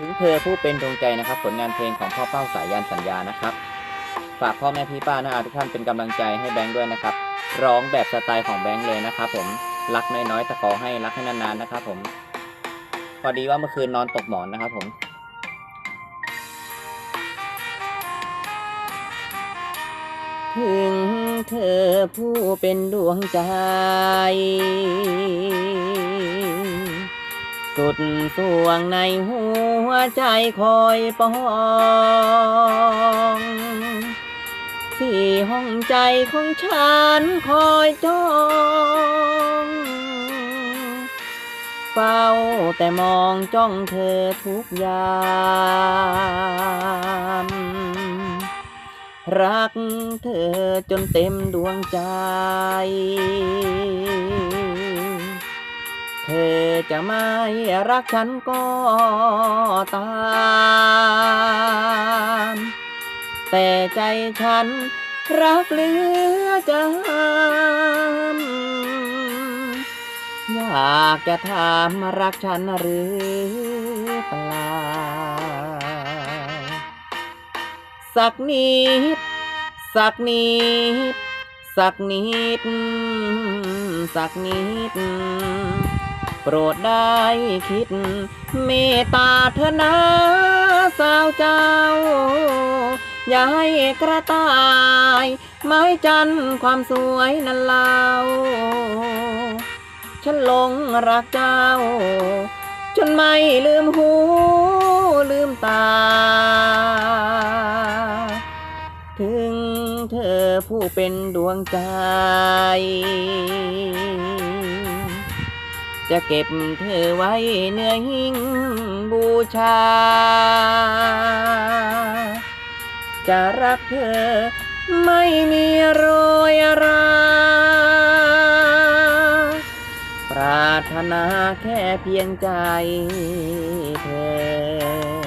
ถึงเธอผู้เป็นดวงใจนะครับ ผลงานเพลงของพ่อเป้าสายยานสัญญานะครับ ฝากพ่อแม่พี่ป้านะอาทุกท่านเป็นกำลังใจให้แบงค์ด้วยนะครับ ร้องแบบสไตล์ของแบงค์เลยนะครับ ผมรักน้อยๆแต่ขอให้รักให้นานๆนะครับ ผม พอดีว่าเมื่อคืนนอนตกหมอนนะครับ ผมถึงเธอผู้เป็นดวงใจ สุดสวงในหัว ใจคอยปองที่ห้องใจของฉันคอยจ้องเฝ้าแต่มองจ้องเธอทุกยามรักเธอจนเต็มดวงใจ เธอจะไม่รักฉันก็ ตาม แต่ใจฉันรักเหลือจำอยากจะถามรักฉันหรือเปล่า สักนิด สักนิด สักนิด สักนิด โปรดได้คิด เมตตาเธอนะสาวเจ้า อย่าให้กระต่าย ไม้จันความสวยนั้นเล่า ฉันหลงรักเจ้า จนไม่ลืมหู ลืมตา ถึงเธอผู้เป็นดวงใจ จะเก็บเธอไว้เนื้อหิ้งบูชา จะรักเธอไม่มีโรยรา ปรารถนาแค่เพียงใจเธอ